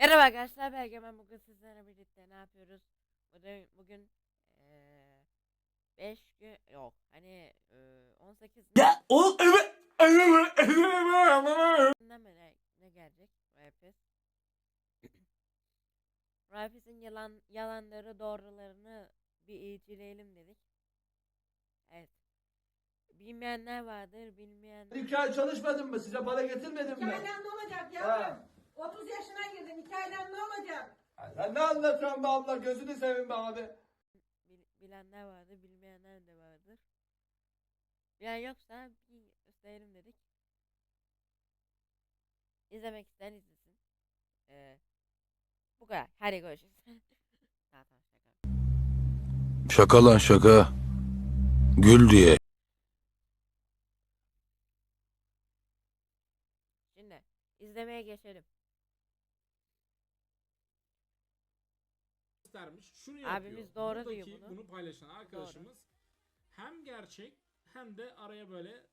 Merhaba arkadaşlar ben Egemen bugün sizlerle birlikte ne yapıyoruz? Bugün, bugün eee 5 gün yok hani eee 18 Ya oğlum evet. ne ne, gelecek? Rapis. Rapis'in yalan yalanları doğrularını bir iyicileyelim dedik. Evet. Bilmeyenler vardır, bilmeyenler. İki ay çalışmadın mı? Size para getirmedim İki mi? aydan ne olacak Ha. yavrum? 30 yaşına girdin. İki aydan ne olacak? Ay, Sen ne anlatıyorsun be abla? Gözünü seveyim be abi. Bil- bilenler vardır, bilmeyenler de vardır. Bilen yoksa bir gösterelim dedik. İzlemek isteyen izlesin. Ee, bu kadar. Hadi görüşürüz. tamam tamam şaka. Şaka lan şaka. Gül diye. Şimdi izlemeye geçelim. Göstermiş. Şunu Abimiz yapıyor. doğru Buradaki diyor bunu. bunu paylaşan arkadaşımız hem gerçek hem de araya böyle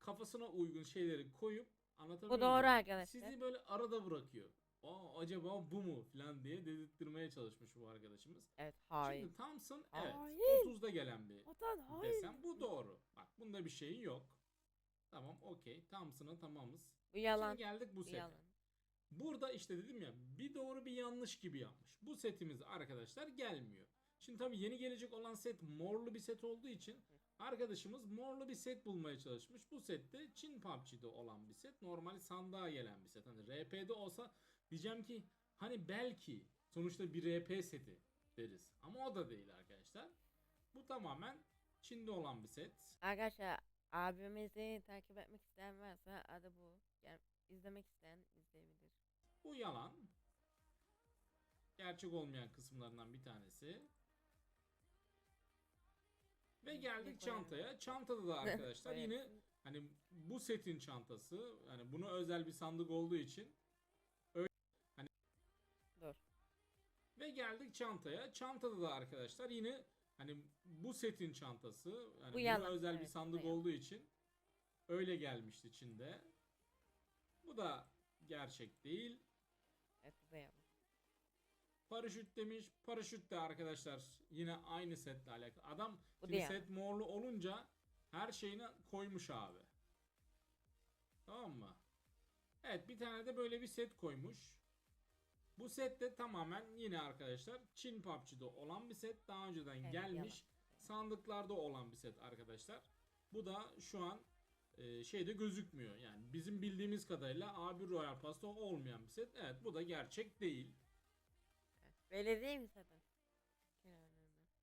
kafasına uygun şeyleri koyup anlatabiliyor Bu doğru muyum? arkadaşlar. Sizi böyle arada bırakıyor. Aa acaba bu mu falan diye dedirttirmeye çalışmış bu arkadaşımız. Evet hain. Şimdi Thompson evet Hain. 30'da gelen bir Vatan hain. desem. Bu doğru. Bak bunda bir şey yok. Tamam okey. Thompson'a tamamız. Bu yalan. Şimdi geldik bu Bu sete. yalan. Burada işte dedim ya bir doğru bir yanlış gibi yapmış. Bu setimiz arkadaşlar gelmiyor. Şimdi tabii yeni gelecek olan set morlu bir set olduğu için arkadaşımız morlu bir set bulmaya çalışmış. Bu sette Çin PUBG'de olan bir set. Normal sandığa gelen bir set. Hani RP'de olsa diyeceğim ki hani belki sonuçta bir RP seti deriz. Ama o da değil arkadaşlar. Bu tamamen Çin'de olan bir set. Arkadaşlar abimizi takip etmek isteyen varsa adı bu. Yani izlemek isteyen izleyebilir. Bu yalan. Gerçek olmayan kısımlarından bir tanesi. Ve geldik çantaya. Çantada da arkadaşlar Evet. yine hani bu setin çantası. Yani buna özel bir sandık olduğu için Dur. ve geldik çantaya. Çantada da arkadaşlar yine hani bu setin çantası. Yani Bu buna yalan, özel bir evet, bu sandık yalan. olduğu için öyle gelmişti Çin'de. Bu da gerçek değil. Evet bu da yalan. Paraşüt demiş. Paraşüt de arkadaşlar yine aynı setle alakalı. Adam Bu şimdi set morlu olunca her şeyini koymuş abi. Tamam mı? Evet bir tane de böyle bir set koymuş. Bu set de tamamen yine arkadaşlar Çin PUBG'de olan bir set. Daha önceden Evet, gelmiş. Sandıklarda olan bir set arkadaşlar. Bu da şu an e, şeyde gözükmüyor. Yani bizim bildiğimiz kadarıyla A1 Royal Pass'ta olmayan bir set. Evet bu da gerçek değil. Evet. Değil mi zaten?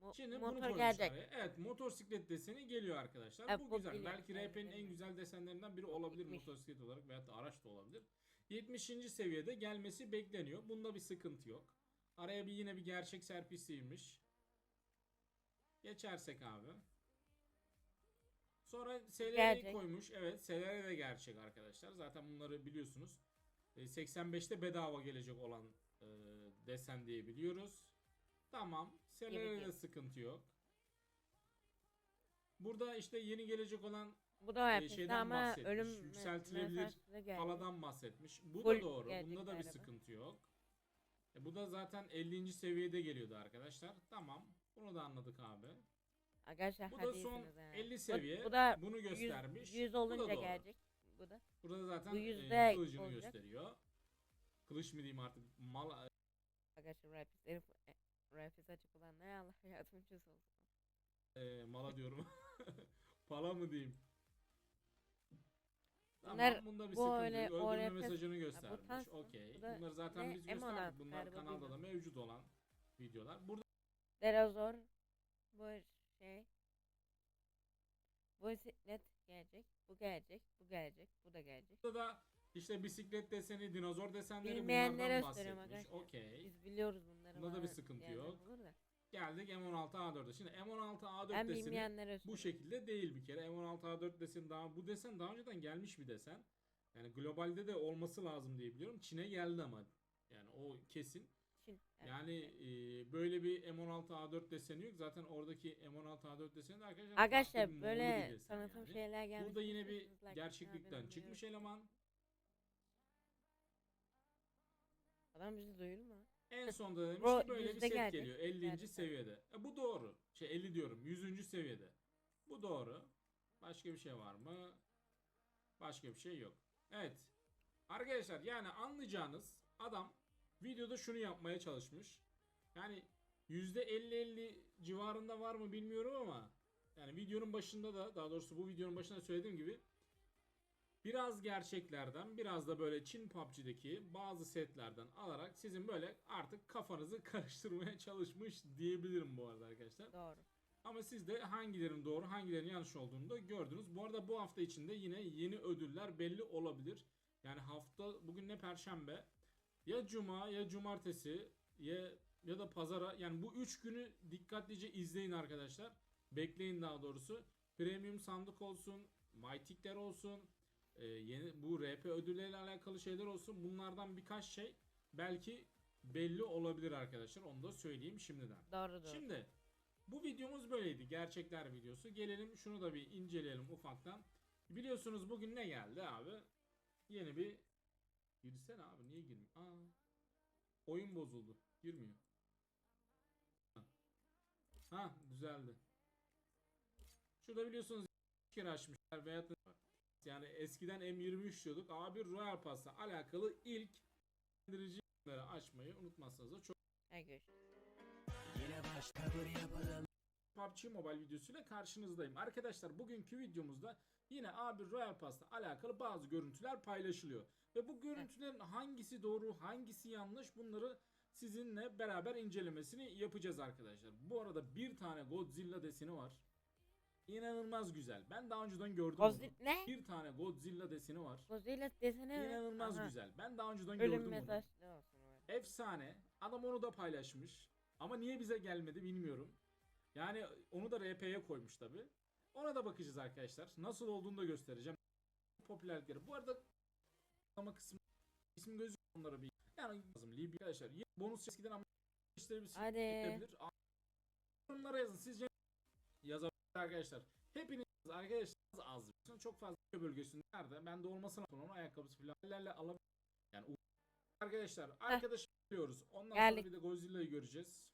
Mo- Şimdi bunu motor koymuş gelecek. araya. Evet motosiklet deseni geliyor arkadaşlar. Evet, bu bu güzel. biliyorum. Belki Evet, RP'nin en evet. güzel desenlerinden biri olabilir motosiklet olarak veyahut da araç da olabilir. 70. seviyede gelmesi bekleniyor. Bunda bir sıkıntı yok. Araya bir yine bir gerçek serpisiymiş. Geçersek abi. Sonra SLR'yi koymuş. Evet SLR de gerçek arkadaşlar. Zaten bunları biliyorsunuz. E, 85'te bedava gelecek olan e, desen diye biliyoruz. Tamam. SLR'de de sıkıntı yok. Burada işte yeni gelecek olan Bu da e, şeyden ama bahsetmiş. ölüm Yükseltilebilir paladan bahsetmiş. Bu Full da doğru. Bunda da bir sıkıntı yok. E, bu da zaten 50. seviyede geliyordu arkadaşlar. Tamam. Bunu da anladık abi. Arkadaşlar Bu da hadi son iyisiniz ha. 50 Bu- seviye. Bu, da Bunu 100, göstermiş. 100 Bu da olunca doğru. gelecek. Bu da. Burada zaten Bu e, kılıcını olacak. gösteriyor. Kılıç mı diyeyim artık mal Arkadaşlar rapis, herif, e, rapis açık olanlar Allah yardımcısı olsun. e, mala diyorum. Pala mı diyeyim? Tamam Bunlar- bunda bir bu sıkıntı öyle yok. Öldürme mesajını bu göstermiş. Okey. bu da Bunları zaten biz M16 gösterdik. Bunlar kanalda da mevcut olan videolar. Burada Derazor bu şey bu bisiklet gelecek, bu gelecek, bu gelecek, bu da gelecek. da işte bisiklet deseni, dinozor desenleri Bilmeyenlere bunlardan gösteriyorum bahsetmiş. arkadaşlar. Okey. Biz biliyoruz bunları. Bunda da bir sıkıntı diyenler yok. olur da. Geldik M16A4'e. Şimdi M16A4 Ben deseni bilmeyenlere bu şekilde değil bir kere. M16A4 deseni daha bu desen daha önceden gelmiş bir desen. Yani globalde de olması lazım diye biliyorum. Çin'e geldi ama yani o kesin. Çin, evet. Yani e, böyle bir M16A4 deseni yok. Zaten oradaki M16A4 deseni de arkadaşlar Arkadaşlar böyle tanıtım yani. şeyler gelmiş. Burada yine bir gerçeklikten çıkmış eleman. Adam bizi duyuyor mu? En sonda demiş Bro, ki böyle bir set gelecek. geliyor 50. Gerçekten. seviyede. E, bu doğru. Şey 50 diyorum 100. seviyede. Bu doğru. Başka bir şey var mı? Başka bir şey yok. Evet. Arkadaşlar yani anlayacağınız adam videoda şunu yapmaya çalışmış. Yani %50-50 civarında var mı bilmiyorum ama yani videonun başında da daha doğrusu bu videonun başında söylediğim gibi biraz gerçeklerden biraz da böyle Çin PUBG'deki bazı setlerden alarak sizin böyle artık kafanızı karıştırmaya çalışmış diyebilirim bu arada arkadaşlar. Doğru. Ama siz de hangilerinin doğru hangilerinin yanlış olduğunu da gördünüz. Bu arada bu hafta içinde yine yeni ödüller belli olabilir. Yani hafta bugün ne perşembe ya cuma ya cumartesi ya ya da pazara yani bu üç günü dikkatlice izleyin arkadaşlar. Bekleyin daha doğrusu. Premium sandık olsun, Mytikler olsun, e, yeni bu RP ödülleriyle alakalı şeyler olsun. Bunlardan birkaç şey belki belli olabilir arkadaşlar. Onu da söyleyeyim şimdiden. Doğru doğru. Şimdi bu videomuz böyleydi. Gerçekler videosu. Gelelim şunu da bir inceleyelim ufaktan. Biliyorsunuz bugün ne geldi abi? Yeni bir girsene abi niye girmiyor? Aa. Oyun bozuldu. Girmiyor. Ha. Düzeldi. Şurada biliyorsunuz kere açmışlar veyahut yani eskiden M23 diyorduk. Abi Royal Pass'la alakalı ilk indiricileri açmayı unutmazsanız da çok Hadi görüşürüz. PUBG Mobile videosuyla karşınızdayım. Arkadaşlar bugünkü videomuzda yine abi Royal Pass'la alakalı bazı görüntüler paylaşılıyor. Ve bu görüntülerin hangisi doğru, hangisi yanlış bunları sizinle beraber incelemesini yapacağız arkadaşlar. Bu arada bir tane Godzilla deseni var. İnanılmaz güzel. Ben daha önceden gördüm Godzilla ne? Bir tane Godzilla deseni var. Godzilla desene mi? İnanılmaz Aha. güzel. Ben daha önceden Ölüm gördüm onu. mesaj ne olsun o? Efsane. Adam onu da paylaşmış. Ama niye bize gelmedi bilmiyorum. Yani onu da RP'ye koymuş tabi. Ona da bakacağız arkadaşlar. Nasıl olduğunu da göstereceğim. Popülerlikleri. Bu arada ama kısmı isim gözü onlara bir yani lazım. Libya arkadaşlar. Bonus eskiden ama işleyebilir. Hadi. ekleyebilir. Yorumlara yazın. Sizce yazabilir arkadaşlar. Hepiniz arkadaşlar az az. Çok fazla bölgesinde nerede? Ben de olmasına onun ayakkabısı falan alabilir. Yani Arkadaşlar arkadaş biliyoruz. Ondan Geldik. sonra bir de Godzilla'yı göreceğiz.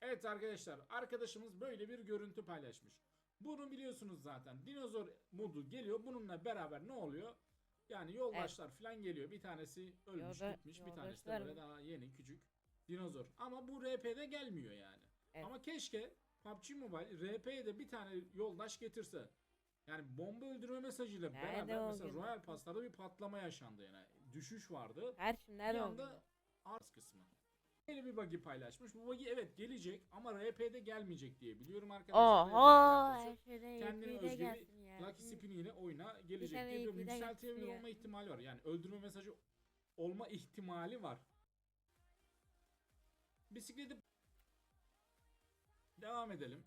Evet arkadaşlar arkadaşımız böyle bir görüntü paylaşmış. Bunu biliyorsunuz zaten. Dinozor modu geliyor. Bununla beraber ne oluyor? Yani yoldaşlar falan geliyor. Bir tanesi ölmüş Yolda- gitmiş. Bir tanesi de böyle daha yeni küçük dinozor. Ama bu RP'de gelmiyor yani. Evet. Ama keşke PUBG Mobile RP'ye de bir tane yoldaş getirse. Yani bomba öldürme mesajıyla Nerede beraber mesela gün? Royal Pass'larda bir patlama yaşandı yani. Düşüş vardı. Her şey Bir nerede oldu? anda arz kısmı. Böyle bir bug'i paylaşmış. Bu bug'i evet gelecek ama RP'de gelmeyecek diye biliyorum arkadaşlar. Oho her şeyde Kendine özgü bir ya. Lucky Spin ile oyuna gelecek diye YP'den yükseltilebilir olma ihtimali var. Yani öldürme mesajı olma ihtimali var. Bisikleti devam edelim.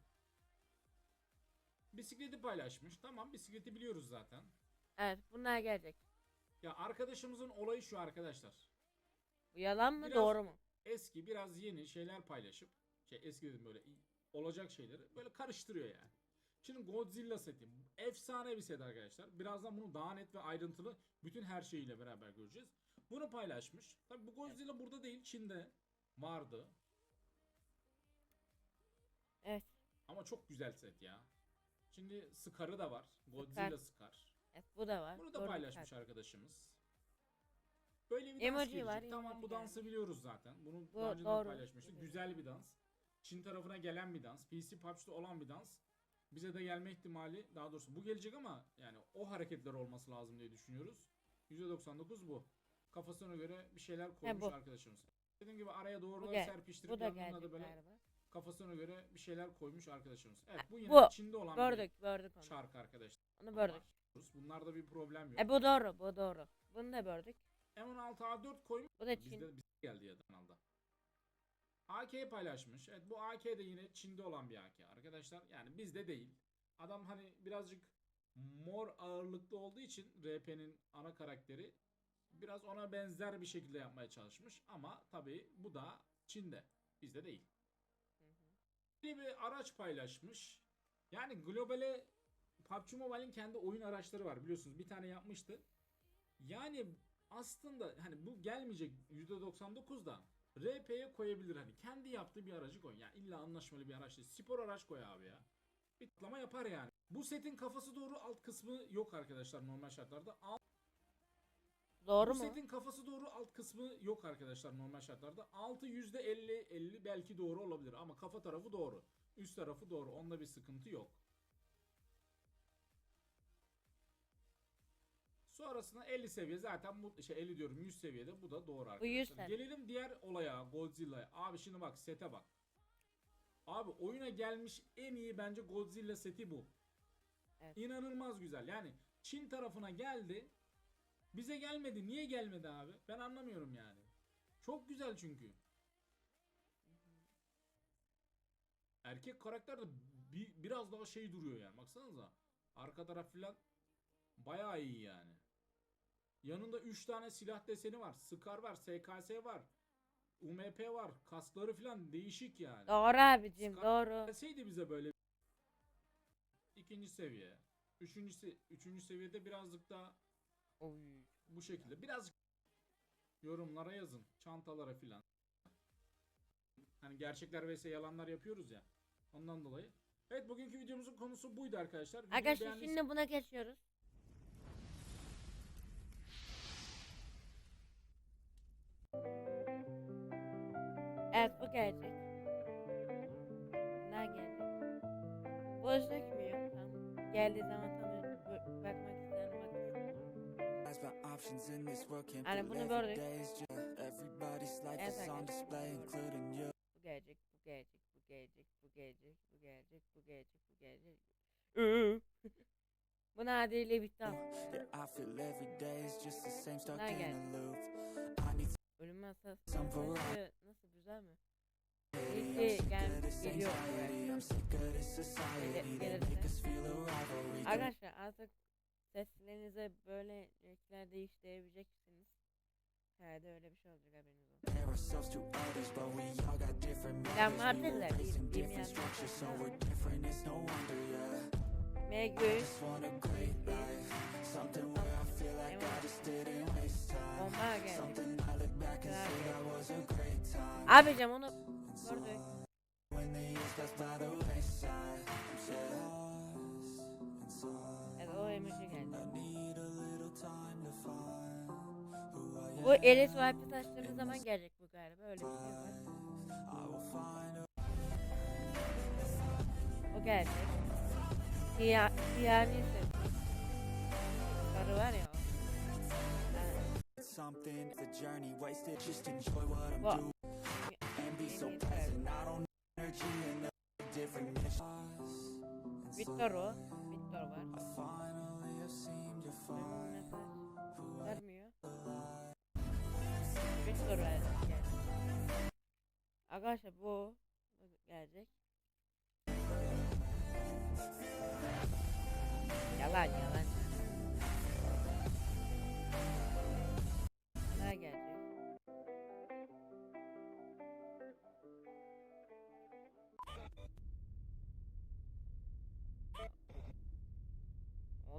Bisikleti paylaşmış. Tamam bisikleti biliyoruz zaten. Evet bunlar gelecek. Ya arkadaşımızın olayı şu arkadaşlar. Bu yalan mı Biraz- doğru mu? eski biraz yeni şeyler paylaşıp şey eski dedim böyle olacak şeyleri böyle karıştırıyor yani. Şimdi Godzilla seti efsane bir set arkadaşlar. Birazdan bunu daha net ve ayrıntılı bütün her şeyiyle beraber göreceğiz. Bunu paylaşmış. Tabi bu Godzilla burada değil Çin'de vardı. Evet. Ama çok güzel set ya. Şimdi Scar'ı da var. Godzilla Scar. Evet bu da var. Bunu da Doğru paylaşmış dikkat. arkadaşımız. Böyle bir dans Emoji gelecek. var, Tamam emoji bu dansı biliyoruz zaten. Bunu Bu daha önceden doğru. paylaşmıştık. Evet. Güzel bir dans. Çin tarafına gelen bir dans. PC PUBG'de olan bir dans. Bize de gelme ihtimali daha doğrusu bu gelecek ama yani o hareketler olması lazım diye düşünüyoruz. %99 bu. Kafasına göre bir şeyler koymuş bu. arkadaşımız. Dediğim gibi araya doğru Bu serpiştirip yanına da böyle galiba. kafasına göre bir şeyler koymuş arkadaşımız. Evet bu yine Bu. Çin'de olan Gördük gördük bir onu. şarkı arkadaşlar. Onu gördük. Bunlarda bir problem yok. E bu doğru bu doğru. Bunu da gördük. M16A4 koymuş. Bu da Çin. Bizde, bizde geldi ya kanalda. AK paylaşmış. Evet bu AK de yine Çin'de olan bir AK arkadaşlar. Yani bizde değil. Adam hani birazcık mor ağırlıklı olduğu için RP'nin ana karakteri biraz ona benzer bir şekilde yapmaya çalışmış. Ama tabii bu da Çin'de. Bizde değil. Hı hı. Bir bir araç paylaşmış. Yani globale PUBG Mobile'in kendi oyun araçları var biliyorsunuz. Bir tane yapmıştı. Yani aslında hani bu gelmeyecek %99 da RP'ye koyabilir hani kendi yaptığı bir aracı koy. Yani illa anlaşmalı bir araç değil. Spor araç koy abi ya. Bir tıklama yapar yani. Bu setin kafası doğru alt kısmı yok arkadaşlar normal şartlarda. Alt, Doğru bu mu? setin kafası doğru alt kısmı yok arkadaşlar normal şartlarda. Altı %50 50 belki doğru olabilir ama kafa tarafı doğru. Üst tarafı doğru. Onda bir sıkıntı yok. Sonrasında 50 seviye zaten bu şey 50 diyorum 100 seviyede bu da doğru Bu 100 arkadaşlar. Gelelim diğer olaya Godzilla'ya. Abi şimdi bak sete bak. Abi oyuna gelmiş en iyi bence Godzilla seti bu. Evet. İnanılmaz güzel. Yani Çin tarafına geldi. Bize gelmedi. Niye gelmedi abi? Ben anlamıyorum yani. Çok güzel çünkü. Erkek karakter de bi- biraz daha şey duruyor yani. Baksanıza. Arka taraf filan bayağı iyi yani. Yanında 3 tane silah deseni var. Scar var, SKS var. UMP var. Kaskları filan değişik yani. Doğru abicim Scar- doğru. Gelseydi bize böyle ikinci seviye. Üçüncü, se- üçüncü seviyede birazcık daha Oy. bu şekilde. Birazcık yorumlara yazın. Çantalara filan. Hani gerçekler vs yalanlar yapıyoruz ya. Ondan dolayı. Evet bugünkü videomuzun konusu buydu arkadaşlar. Videoyu Arkadaşlar beğendiyseniz- şimdi buna geçiyoruz. Evet bu gelecek. Ne gelecek? Bu gözükmüyor. Tamam. Geldiği zaman bö- bakmak isteyen can't Yani bunu gördük. Evet arkadaşlar. Bu gelecek, bu gelecek, bu gelecek, bu gelecek, bu gelecek, bu gelecek, bu gelecek. Bu nadiriyle bitti ama. Bunlar in Ölüm masası. Nasıl, güzel mi? somebody İyi ki gel, I'm sick of this geliyor. Arkadaşlar artık seslerinize böyle renkler değiştirebileceksiniz. Herhalde öyle bir şey olacak haberiniz olsun. compare ourselves to others Abicim onu gördük. Evet o emoji geldi. Bu eli swipe'ı taştığımız zaman gelecek bu galiba öyle bir şey var. O gelecek. Siyani ses. Sarı var ya something the journey wasted just enjoy what I'm doing so present I don't energy and different Victor o. Victor var. Vermiyor. Victor ver. Gel. Arkadaşlar bu gelecek. Yalan yalan.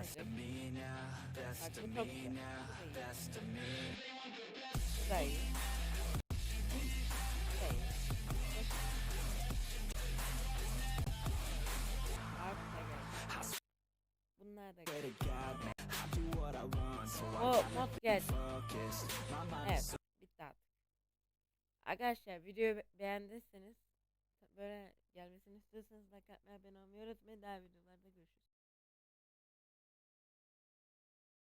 Best of me now Best of me güzel. now. Best of me geldi. Bunlar da I O mod geldi. Evet. Bitti artık. Arkadaşlar videoyu be- beğendiyseniz böyle gelmesini istiyorsanız like atmayı abone olmayı unutmayın. Daha videolarda görüşürüz.